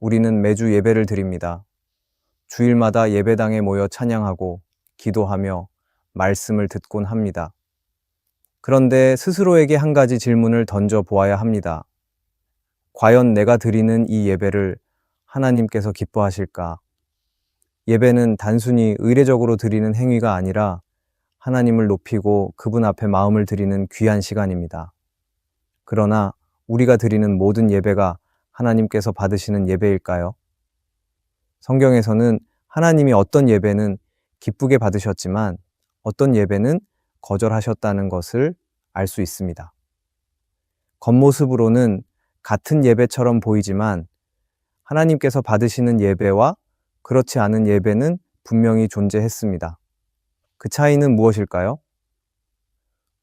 우리는 매주 예배를 드립니다. 주일마다 예배당에 모여 찬양하고 기도하며 말씀을 듣곤 합니다. 그런데 스스로에게 한 가지 질문을 던져 보아야 합니다. 과연 내가 드리는 이 예배를 하나님께서 기뻐하실까? 예배는 단순히 의례적으로 드리는 행위가 아니라 하나님을 높이고 그분 앞에 마음을 드리는 귀한 시간입니다. 그러나 우리가 드리는 모든 예배가 하나님께서 받으시는 예배일까요? 성경에서는 하나님이 어떤 예배는 기쁘게 받으셨지만 어떤 예배는 거절하셨다는 것을 알 수 있습니다. 겉모습으로는 같은 예배처럼 보이지만 하나님께서 받으시는 예배와 그렇지 않은 예배는 분명히 존재했습니다. 그 차이는 무엇일까요?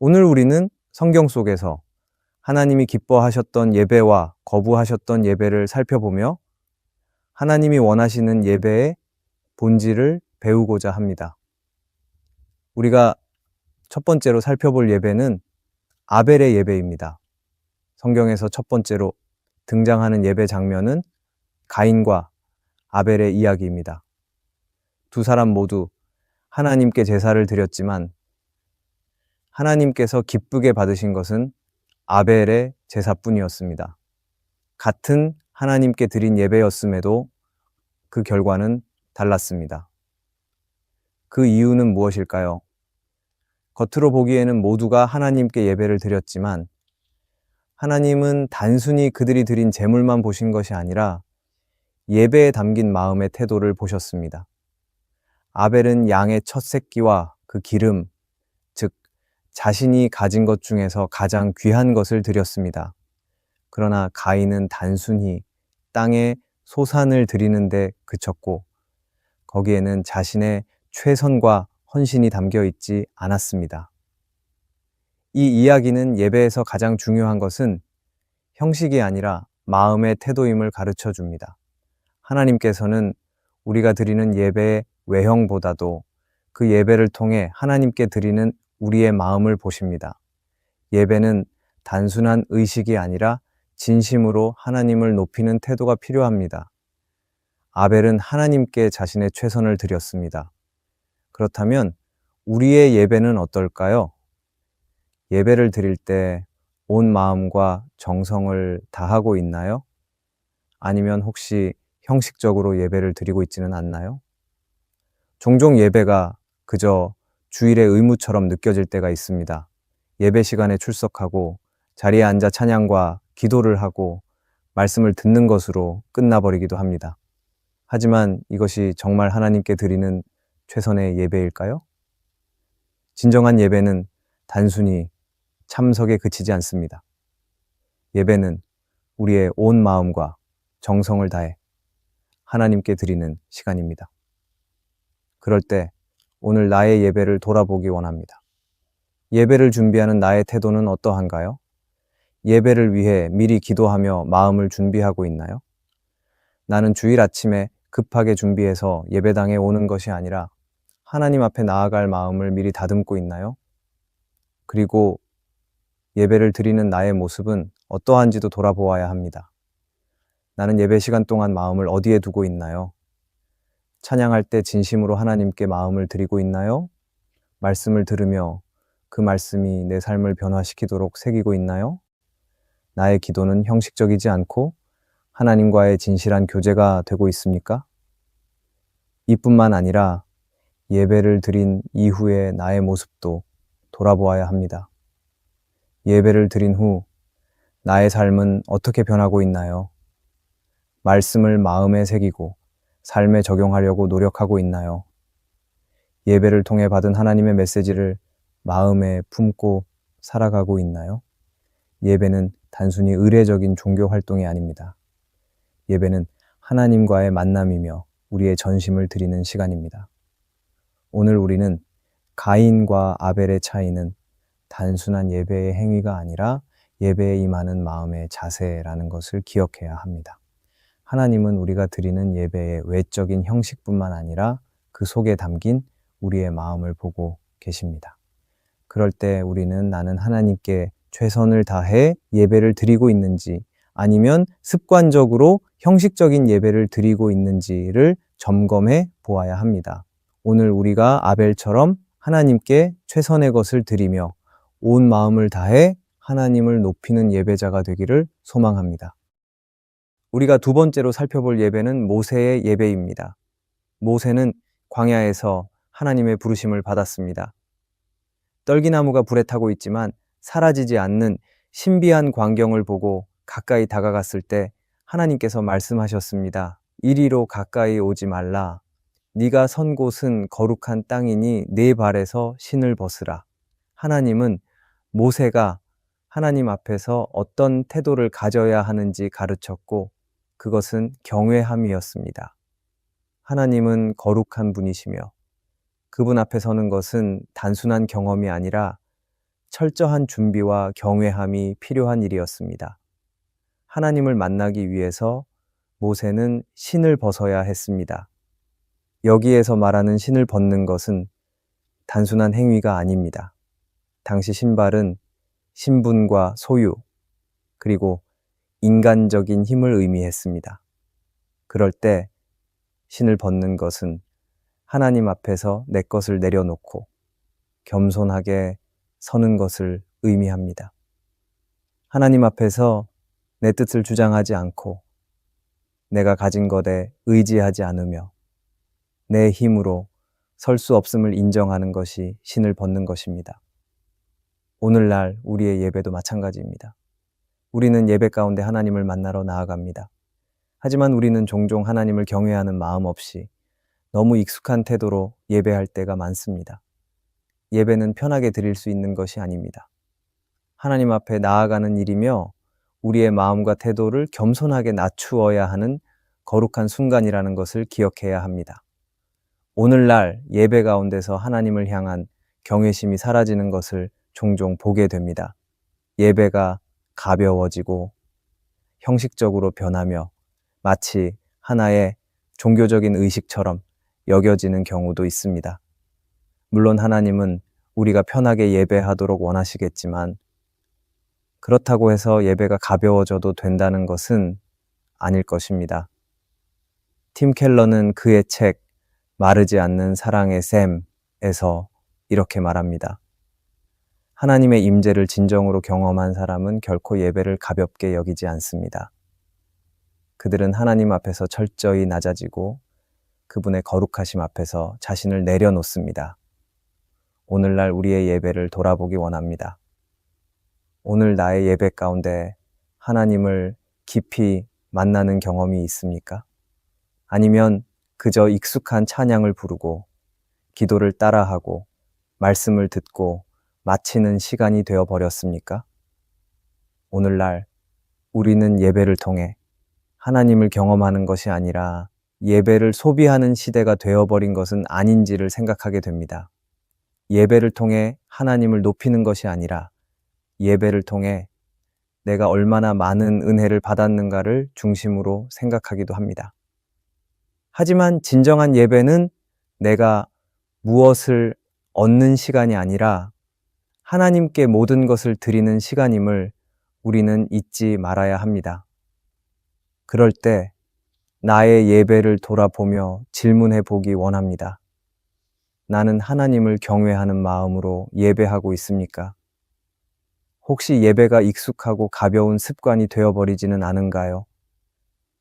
오늘 우리는 성경 속에서 하나님이 기뻐하셨던 예배와 거부하셨던 예배를 살펴보며 하나님이 원하시는 예배의 본질을 배우고자 합니다. 우리가 첫 번째로 살펴볼 예배는 아벨의 예배입니다. 성경에서 첫 번째로 등장하는 예배 장면은 가인과 아벨의 이야기입니다. 두 사람 모두 하나님께 제사를 드렸지만 하나님께서 기쁘게 받으신 것은 아벨의 제사뿐이었습니다. 같은 하나님께 드린 예배였음에도 그 결과는 달랐습니다. 그 이유는 무엇일까요? 겉으로 보기에는 모두가 하나님께 예배를 드렸지만 하나님은 단순히 그들이 드린 제물만 보신 것이 아니라 예배에 담긴 마음의 태도를 보셨습니다. 아벨은 양의 첫 새끼와 그 기름, 즉 자신이 가진 것 중에서 가장 귀한 것을 드렸습니다. 그러나 가인은 단순히 땅에 소산을 드리는데 그쳤고 거기에는 자신의 최선과 헌신이 담겨 있지 않았습니다. 이 이야기는 예배에서 가장 중요한 것은 형식이 아니라 마음의 태도임을 가르쳐 줍니다. 하나님께서는 우리가 드리는 예배의 외형보다도 그 예배를 통해 하나님께 드리는 우리의 마음을 보십니다. 예배는 단순한 의식이 아니라 진심으로 하나님을 높이는 태도가 필요합니다. 아벨은 하나님께 자신의 최선을 드렸습니다. 그렇다면 우리의 예배는 어떨까요? 예배를 드릴 때 온 마음과 정성을 다하고 있나요? 아니면 혹시 형식적으로 예배를 드리고 있지는 않나요? 종종 예배가 그저 주일의 의무처럼 느껴질 때가 있습니다. 예배 시간에 출석하고 자리에 앉아 찬양과 기도를 하고 말씀을 듣는 것으로 끝나버리기도 합니다. 하지만 이것이 정말 하나님께 드리는 최선의 예배일까요? 진정한 예배는 단순히 참석에 그치지 않습니다. 예배는 우리의 온 마음과 정성을 다해 하나님께 드리는 시간입니다. 그럴 때 오늘 나의 예배를 돌아보기 원합니다. 예배를 준비하는 나의 태도는 어떠한가요? 예배를 위해 미리 기도하며 마음을 준비하고 있나요? 나는 주일 아침에 급하게 준비해서 예배당에 오는 것이 아니라 하나님 앞에 나아갈 마음을 미리 다듬고 있나요? 그리고 예배를 드리는 나의 모습은 어떠한지도 돌아보아야 합니다. 나는 예배 시간 동안 마음을 어디에 두고 있나요? 찬양할 때 진심으로 하나님께 마음을 드리고 있나요? 말씀을 들으며 그 말씀이 내 삶을 변화시키도록 새기고 있나요? 나의 기도는 형식적이지 않고 하나님과의 진실한 교제가 되고 있습니까? 이뿐만 아니라 예배를 드린 이후의 나의 모습도 돌아보아야 합니다. 예배를 드린 후 나의 삶은 어떻게 변하고 있나요? 말씀을 마음에 새기고 삶에 적용하려고 노력하고 있나요? 예배를 통해 받은 하나님의 메시지를 마음에 품고 살아가고 있나요? 예배는 단순히 의례적인 종교 활동이 아닙니다. 예배는 하나님과의 만남이며 우리의 전심을 드리는 시간입니다. 오늘 우리는 가인과 아벨의 차이는 단순한 예배의 행위가 아니라 예배에 임하는 마음의 자세라는 것을 기억해야 합니다. 하나님은 우리가 드리는 예배의 외적인 형식뿐만 아니라 그 속에 담긴 우리의 마음을 보고 계십니다. 그럴 때 우리는 나는 하나님께 최선을 다해 예배를 드리고 있는지 아니면 습관적으로 형식적인 예배를 드리고 있는지를 점검해 보아야 합니다. 오늘 우리가 아벨처럼 하나님께 최선의 것을 드리며 온 마음을 다해 하나님을 높이는 예배자가 되기를 소망합니다. 우리가 두 번째로 살펴볼 예배는 모세의 예배입니다. 모세는 광야에서 하나님의 부르심을 받았습니다. 떨기나무가 불에 타고 있지만 사라지지 않는 신비한 광경을 보고 가까이 다가갔을 때 하나님께서 말씀하셨습니다. 이리로 가까이 오지 말라. 네가 선 곳은 거룩한 땅이니 네 발에서 신을 벗으라. 하나님은 모세가 하나님 앞에서 어떤 태도를 가져야 하는지 가르쳤고 그것은 경외함이었습니다. 하나님은 거룩한 분이시며 그분 앞에 서는 것은 단순한 경험이 아니라 철저한 준비와 경외함이 필요한 일이었습니다. 하나님을 만나기 위해서 모세는 신을 벗어야 했습니다. 여기에서 말하는 신을 벗는 것은 단순한 행위가 아닙니다. 당시 신발은 신분과 소유, 그리고 인간적인 힘을 의미했습니다. 그럴 때 신을 벗는 것은 하나님 앞에서 내 것을 내려놓고 겸손하게 서는 것을 의미합니다. 하나님 앞에서 내 뜻을 주장하지 않고 내가 가진 것에 의지하지 않으며 내 힘으로 설 수 없음을 인정하는 것이 신을 벗는 것입니다. 오늘날 우리의 예배도 마찬가지입니다. 우리는 예배 가운데 하나님을 만나러 나아갑니다. 하지만 우리는 종종 하나님을 경외하는 마음 없이 너무 익숙한 태도로 예배할 때가 많습니다. 예배는 편하게 드릴 수 있는 것이 아닙니다. 하나님 앞에 나아가는 일이며 우리의 마음과 태도를 겸손하게 낮추어야 하는 거룩한 순간이라는 것을 기억해야 합니다. 오늘날 예배 가운데서 하나님을 향한 경외심이 사라지는 것을 종종 보게 됩니다. 예배가 가벼워지고 형식적으로 변하며 마치 하나의 종교적인 의식처럼 여겨지는 경우도 있습니다. 물론 하나님은 우리가 편하게 예배하도록 원하시겠지만 그렇다고 해서 예배가 가벼워져도 된다는 것은 아닐 것입니다. 팀 켈러는 그의 책 마르지 않는 사랑의 샘에서 이렇게 말합니다. 하나님의 임재를 진정으로 경험한 사람은 결코 예배를 가볍게 여기지 않습니다. 그들은 하나님 앞에서 철저히 낮아지고 그분의 거룩하심 앞에서 자신을 내려놓습니다. 오늘날 우리의 예배를 돌아보기 원합니다. 오늘 나의 예배 가운데 하나님을 깊이 만나는 경험이 있습니까? 아니면 그저 익숙한 찬양을 부르고 기도를 따라하고 말씀을 듣고 마치는 시간이 되어 버렸습니까? 오늘날 우리는 예배를 통해 하나님을 경험하는 것이 아니라 예배를 소비하는 시대가 되어버린 것은 아닌지를 생각하게 됩니다. 예배를 통해 하나님을 높이는 것이 아니라 예배를 통해 내가 얼마나 많은 은혜를 받았는가를 중심으로 생각하기도 합니다. 하지만 진정한 예배는 내가 무엇을 얻는 시간이 아니라 하나님께 모든 것을 드리는 시간임을 우리는 잊지 말아야 합니다. 그럴 때 나의 예배를 돌아보며 질문해 보기 원합니다. 나는 하나님을 경외하는 마음으로 예배하고 있습니까? 혹시 예배가 익숙하고 가벼운 습관이 되어버리지는 않은가요?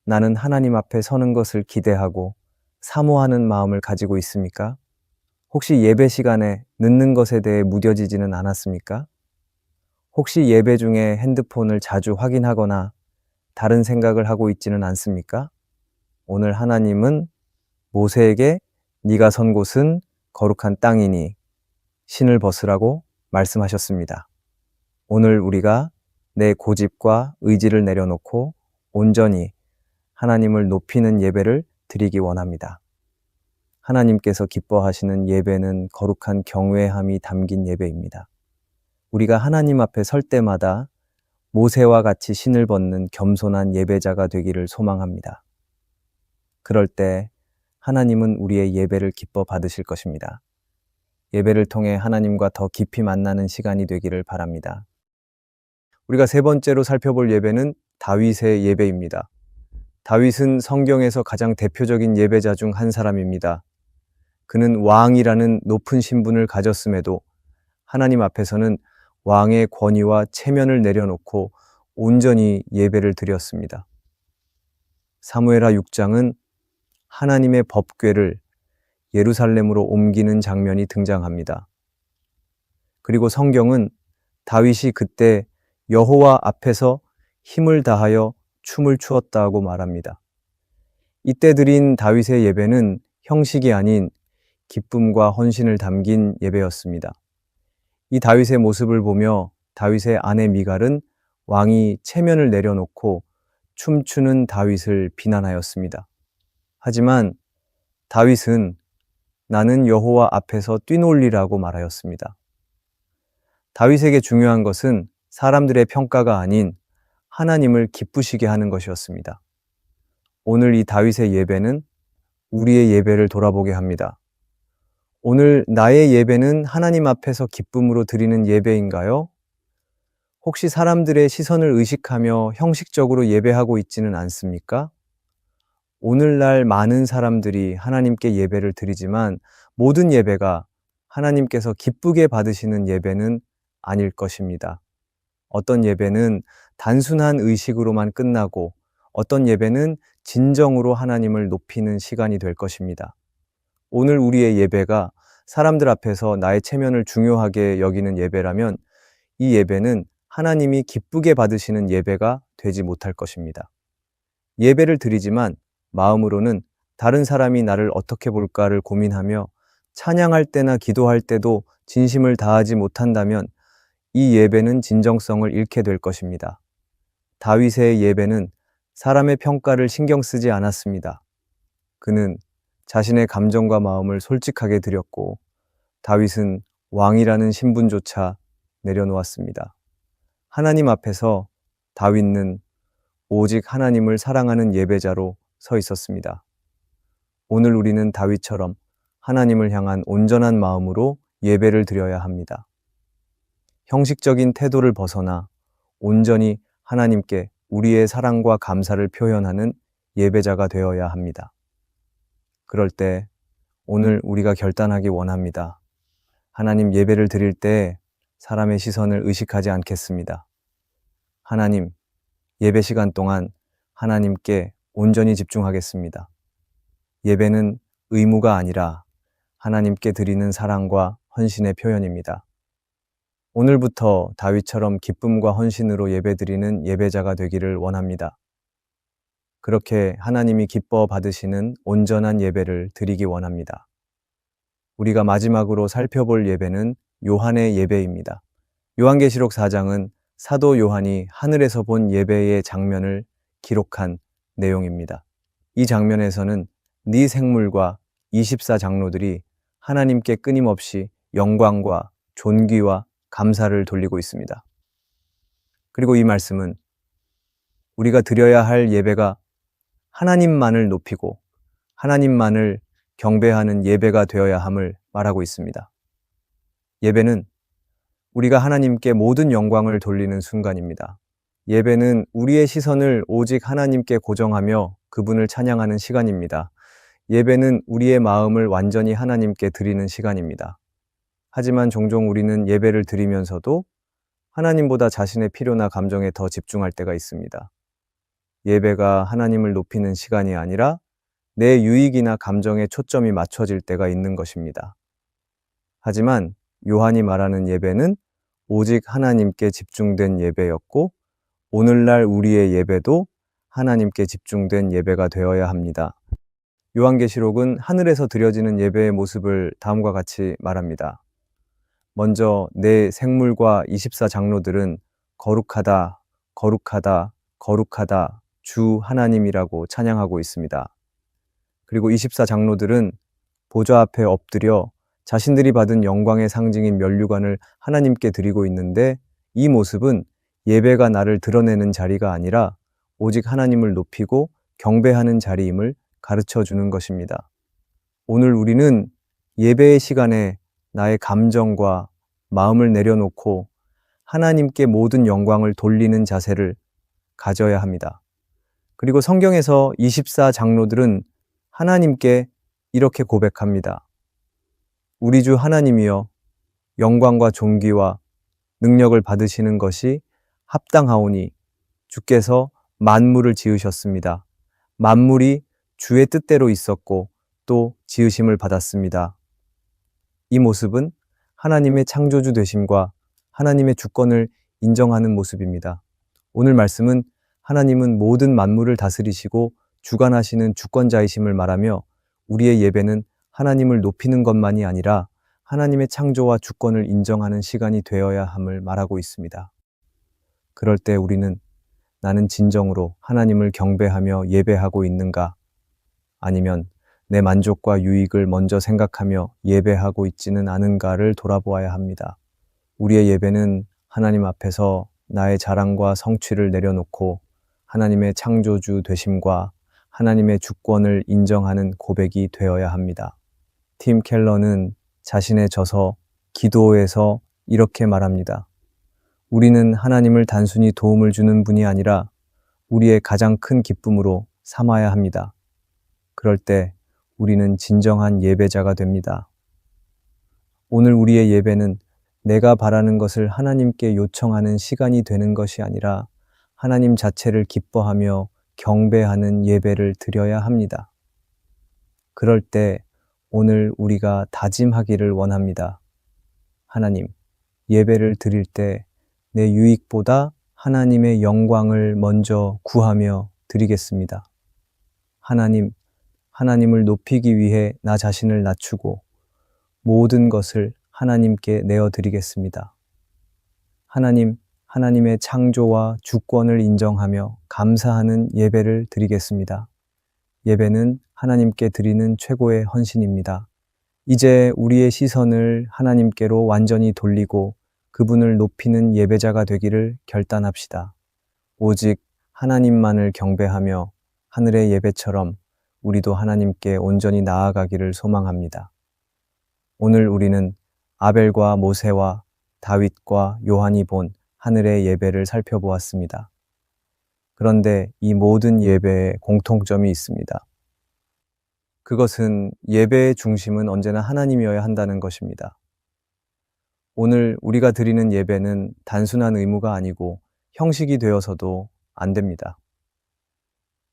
나는 하나님 앞에 서는 것을 기대하고 사모하는 마음을 가지고 있습니까? 혹시 예배 시간에 늦는 것에 대해 무뎌지지는 않았습니까? 혹시 예배 중에 핸드폰을 자주 확인하거나 다른 생각을 하고 있지는 않습니까? 오늘 하나님은 모세에게 네가 선 곳은 거룩한 땅이니 신을 벗으라고 말씀하셨습니다. 오늘 우리가 내 고집과 의지를 내려놓고 온전히 하나님을 높이는 예배를 드리기 원합니다. 하나님께서 기뻐하시는 예배는 거룩한 경외함이 담긴 예배입니다. 우리가 하나님 앞에 설 때마다 모세와 같이 신을 벗는 겸손한 예배자가 되기를 소망합니다. 그럴 때 하나님은 우리의 예배를 기뻐 받으실 것입니다. 예배를 통해 하나님과 더 깊이 만나는 시간이 되기를 바랍니다. 우리가 세 번째로 살펴볼 예배는 다윗의 예배입니다. 다윗은 성경에서 가장 대표적인 예배자 중 한 사람입니다. 그는 왕이라는 높은 신분을 가졌음에도 하나님 앞에서는 왕의 권위와 체면을 내려놓고 온전히 예배를 드렸습니다. 사무엘하 6장은 하나님의 법궤를 예루살렘으로 옮기는 장면이 등장합니다. 그리고 성경은 다윗이 그때 여호와 앞에서 힘을 다하여 춤을 추었다고 말합니다. 이때 드린 다윗의 예배는 형식이 아닌 기쁨과 헌신을 담긴 예배였습니다. 이 다윗의 모습을 보며 다윗의 아내 미갈은 왕이 체면을 내려놓고 춤추는 다윗을 비난하였습니다. 하지만 다윗은 나는 여호와 앞에서 뛰놀리라고 말하였습니다. 다윗에게 중요한 것은 사람들의 평가가 아닌 하나님을 기쁘시게 하는 것이었습니다. 오늘 이 다윗의 예배는 우리의 예배를 돌아보게 합니다. 오늘 나의 예배는 하나님 앞에서 기쁨으로 드리는 예배인가요? 혹시 사람들의 시선을 의식하며 형식적으로 예배하고 있지는 않습니까? 오늘날 많은 사람들이 하나님께 예배를 드리지만 모든 예배가 하나님께서 기쁘게 받으시는 예배는 아닐 것입니다. 어떤 예배는 단순한 의식으로만 끝나고 어떤 예배는 진정으로 하나님을 높이는 시간이 될 것입니다. 오늘 우리의 예배가 사람들 앞에서 나의 체면을 중요하게 여기는 예배라면 이 예배는 하나님이 기쁘게 받으시는 예배가 되지 못할 것입니다. 예배를 드리지만 마음으로는 다른 사람이 나를 어떻게 볼까를 고민하며 찬양할 때나 기도할 때도 진심을 다하지 못한다면 이 예배는 진정성을 잃게 될 것입니다. 다윗의 예배는 사람의 평가를 신경 쓰지 않았습니다. 그는 자신의 감정과 마음을 솔직하게 드렸고 다윗은 왕이라는 신분조차 내려놓았습니다. 하나님 앞에서 다윗은 오직 하나님을 사랑하는 예배자로 서 있었습니다. 오늘 우리는 다윗처럼 하나님을 향한 온전한 마음으로 예배를 드려야 합니다. 형식적인 태도를 벗어나 온전히 하나님께 우리의 사랑과 감사를 표현하는 예배자가 되어야 합니다. 그럴 때 오늘 우리가 결단하기 원합니다. 하나님 예배를 드릴 때 사람의 시선을 의식하지 않겠습니다. 하나님, 예배 시간 동안 하나님께 온전히 집중하겠습니다. 예배는 의무가 아니라 하나님께 드리는 사랑과 헌신의 표현입니다. 오늘부터 다윗처럼 기쁨과 헌신으로 예배드리는 예배자가 되기를 원합니다. 그렇게 하나님이 기뻐 받으시는 온전한 예배를 드리기 원합니다. 우리가 마지막으로 살펴볼 예배는 요한의 예배입니다. 요한계시록 4장은 사도 요한이 하늘에서 본 예배의 장면을 기록한 내용입니다. 이 장면에서는 네 생물과 24장로들이 하나님께 끊임없이 영광과 존귀와 감사를 돌리고 있습니다. 그리고 이 말씀은 우리가 드려야 할 예배가 하나님만을 높이고 하나님만을 경배하는 예배가 되어야 함을 말하고 있습니다. 예배는 우리가 하나님께 모든 영광을 돌리는 순간입니다. 예배는 우리의 시선을 오직 하나님께 고정하며 그분을 찬양하는 시간입니다. 예배는 우리의 마음을 완전히 하나님께 드리는 시간입니다. 하지만 종종 우리는 예배를 드리면서도 하나님보다 자신의 필요나 감정에 더 집중할 때가 있습니다. 예배가 하나님을 높이는 시간이 아니라 내 유익이나 감정에 초점이 맞춰질 때가 있는 것입니다. 하지만 요한이 말하는 예배는 오직 하나님께 집중된 예배였고 오늘날 우리의 예배도 하나님께 집중된 예배가 되어야 합니다. 요한계시록은 하늘에서 드려지는 예배의 모습을 다음과 같이 말합니다. 먼저 내 생물과 24장로들은 거룩하다, 거룩하다, 거룩하다, 주 하나님이라고 찬양하고 있습니다. 그리고 24장로들은 보좌 앞에 엎드려 자신들이 받은 영광의 상징인 면류관을 하나님께 드리고 있는데 이 모습은 예배가 나를 드러내는 자리가 아니라 오직 하나님을 높이고 경배하는 자리임을 가르쳐 주는 것입니다. 오늘 우리는 예배의 시간에 나의 감정과 마음을 내려놓고 하나님께 모든 영광을 돌리는 자세를 가져야 합니다. 그리고 성경에서 24 장로들은 하나님께 이렇게 고백합니다. 우리 주 하나님이여 영광과 존귀와 능력을 받으시는 것이 합당하오니 주께서 만물을 지으셨습니다. 만물이 주의 뜻대로 있었고 또 지으심을 받았습니다. 이 모습은 하나님의 창조주 되심과 하나님의 주권을 인정하는 모습입니다. 오늘 말씀은 하나님은 모든 만물을 다스리시고 주관하시는 주권자이심을 말하며 우리의 예배는 하나님을 높이는 것만이 아니라 하나님의 창조와 주권을 인정하는 시간이 되어야 함을 말하고 있습니다. 그럴 때 우리는 나는 진정으로 하나님을 경배하며 예배하고 있는가? 아니면 내 만족과 유익을 먼저 생각하며 예배하고 있지는 않은가를 돌아보아야 합니다. 우리의 예배는 하나님 앞에서 나의 자랑과 성취를 내려놓고 하나님의 창조주 되심과 하나님의 주권을 인정하는 고백이 되어야 합니다. 팀 켈러는 자신의 저서 기도에서 이렇게 말합니다. 우리는 하나님을 단순히 도움을 주는 분이 아니라 우리의 가장 큰 기쁨으로 삼아야 합니다. 그럴 때 우리는 진정한 예배자가 됩니다. 오늘 우리의 예배는 내가 바라는 것을 하나님께 요청하는 시간이 되는 것이 아니라 하나님 자체를 기뻐하며 경배하는 예배를 드려야 합니다. 그럴 때 오늘 우리가 다짐하기를 원합니다. 하나님, 예배를 드릴 때 내 유익보다 하나님의 영광을 먼저 구하며 드리겠습니다. 하나님, 하나님을 높이기 위해 나 자신을 낮추고 모든 것을 하나님께 내어 드리겠습니다. 하나님, 하나님의 창조와 주권을 인정하며 감사하는 예배를 드리겠습니다. 예배는 하나님께 드리는 최고의 헌신입니다. 이제 우리의 시선을 하나님께로 완전히 돌리고 그분을 높이는 예배자가 되기를 결단합시다. 오직 하나님만을 경배하며 하늘의 예배처럼 우리도 하나님께 온전히 나아가기를 소망합니다. 오늘 우리는 아벨과 모세와 다윗과 요한이 본 하늘의 예배를 살펴보았습니다. 그런데 이 모든 예배에 공통점이 있습니다. 그것은 예배의 중심은 언제나 하나님이어야 한다는 것입니다. 오늘 우리가 드리는 예배는 단순한 의무가 아니고 형식이 되어서도 안 됩니다.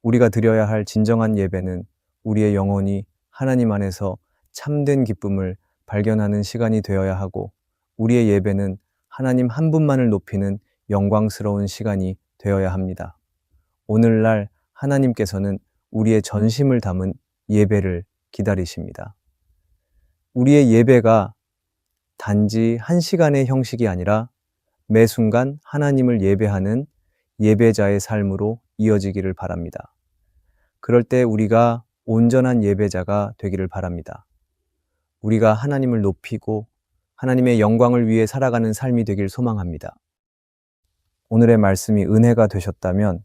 우리가 드려야 할 진정한 예배는 우리의 영혼이 하나님 안에서 참된 기쁨을 발견하는 시간이 되어야 하고 우리의 예배는 하나님 한 분만을 높이는 영광스러운 시간이 되어야 합니다. 오늘날 하나님께서는 우리의 전심을 담은 예배를 기다리십니다. 우리의 예배가 단지 한 시간의 형식이 아니라 매 순간 하나님을 예배하는 예배자의 삶으로 이어지기를 바랍니다. 그럴 때 우리가 온전한 예배자가 되기를 바랍니다. 우리가 하나님을 높이고 하나님의 영광을 위해 살아가는 삶이 되길 소망합니다. 오늘의 말씀이 은혜가 되셨다면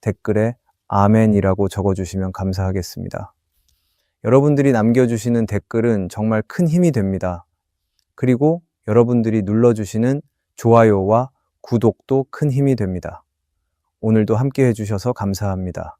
댓글에 아멘이라고 적어주시면 감사하겠습니다. 여러분들이 남겨주시는 댓글은 정말 큰 힘이 됩니다. 그리고 여러분들이 눌러주시는 좋아요와 구독도 큰 힘이 됩니다. 오늘도 함께 해주셔서 감사합니다.